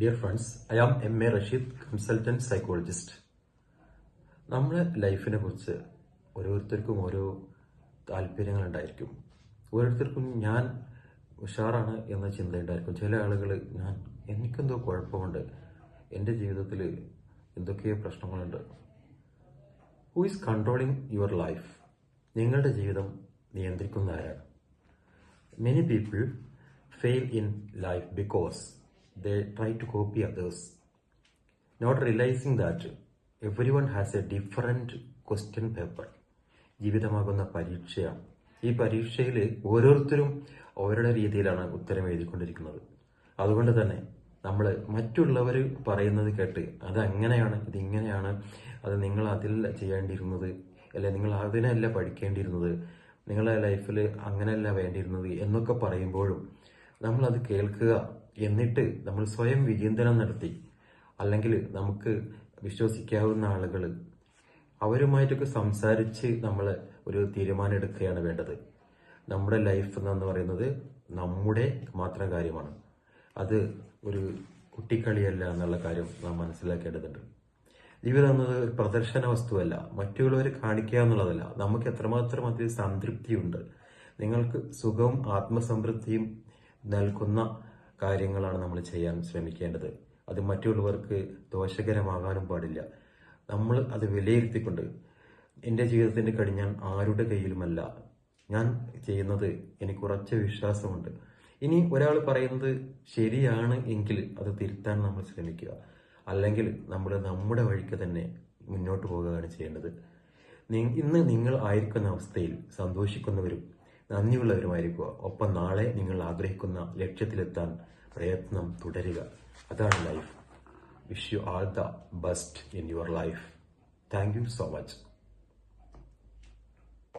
Dear friends I am M A Rasheed consultant psychologist നമ്മുടെ ലൈഫിനെ കുറിച്ച് ഓരോരുത്തർക്കും ഓരോ താല്പര്യങ്ങളുണ്ടായിരിക്കും. ഓരോരുത്തർക്കും ഞാൻ ഉഷാറാണ് എന്ന ചിന്തയുണ്ടായിരിക്കും. ചില ആളുകൾ ഞാൻ എനിക്കെന്തോ കുഴപ്പമുണ്ട്. എന്റെ ജീവിതത്തിൽ എന്തൊക്കെയോ പ്രശ്നങ്ങളുണ്ട്. Who is controlling your life നിങ്ങളുടെ ജീവിതം നിയന്ത്രിക്കുന്ന ആരാണ് many people fail in life because they try to copy others, not realizing that everyone has a different question paper. ജീവിതമാകുന്ന പരീക്ഷയാണ് ഈ പരീക്ഷയിൽ ഓരോരുത്തരും ഓരോരുടെ രീതിയിലാണ് ഉത്തരം എഴുതിക്കൊണ്ടിരിക്കുന്നത്. അതുകൊണ്ട് തന്നെ നമ്മൾ മറ്റുള്ളവർ പറയുന്നത് കേട്ട് അത് അങ്ങനെയാണ് ഇതിങ്ങനെയാണ് അത് നിങ്ങൾ അതിൽ ചെയ്യേണ്ടിയിരുന്നത് അല്ലെ നിങ്ങൾ അതിനല്ല പഠിക്കേണ്ടിയിരുന്നത് നിങ്ങളുടെ ലൈഫിൽ അങ്ങനെയല്ല വേണ്ടിയിരുന്നത് എന്നൊക്കെ പറയുമ്പോഴും നമ്മൾ അത് കേൾക്കുക എന്നിട്ട് നമ്മൾ സ്വയം വിചിന്തനം നടത്തി. അല്ലെങ്കിൽ നമുക്ക് വിശ്വസിക്കാവുന്ന ആളുകൾ അവരുമായിട്ടൊക്കെ സംസാരിച്ച് നമ്മൾ ഒരു തീരുമാനം എടുക്കുകയാണ് വേണ്ടത്. നമ്മുടെ ലൈഫ് എന്ന് പറയുന്നത് നമ്മുടെ മാത്രം കാര്യമാണ്. അത് ഒരു കുട്ടിക്കളിയല്ല എന്നുള്ള കാര്യം നാം മനസ്സിലാക്കേണ്ടതുണ്ട്. ജീവിതം എന്നത് ഒരു പ്രദർശന വസ്തുവല്ല. മറ്റുള്ളവരെ കാണിക്കുക എന്നുള്ളതല്ല. നമുക്ക് എത്രമാത്രം അതിൽ സംതൃപ്തിയുണ്ട്. നിങ്ങൾക്ക് സുഖവും ആത്മസംതൃപ്തിയും നൽകുന്ന കാര്യങ്ങളാണ് നമ്മൾ ചെയ്യാൻ ശ്രമിക്കേണ്ടത്. അത് മറ്റുള്ളവർക്ക് ദോഷകരമാകാനും പാടില്ല. നമ്മൾ അത് വിലയിരുത്തിക്കൊണ്ട് എന്റെ ജീവിതത്തിന്റെ കടിഞ്ഞാൻ ആരുടെ കയ്യിലുമല്ല. ഞാൻ ചെയ്യുന്നത് എനിക്ക് ഉറച്ച വിശ്വാസമുണ്ട്. ഇനി ഒരാൾ പറയുന്നത് ശരിയാണ് എങ്കിൽ അത് തിരുത്താൻ നമ്മൾ ശ്രമിക്കുക. അല്ലെങ്കിൽ നമ്മൾ നമ്മുടെ വഴിക്ക് തന്നെ മുന്നോട്ട് പോകുകയാണ് ചെയ്യേണ്ടത്. ഇന്ന് നിങ്ങൾ ആയിരിക്കുന്ന അവസ്ഥയിൽ സന്തോഷിക്കുന്നവരും നന്ദിയുള്ളവരുമായിരിക്കുക. ഒപ്പം നാളെ നിങ്ങൾ ആഗ്രഹിക്കുന്ന ലക്ഷ്യത്തിലെത്താൻ പ്രയത്നം തുടരുക. അതാണ് life. Wish you all the best in your life thank you so much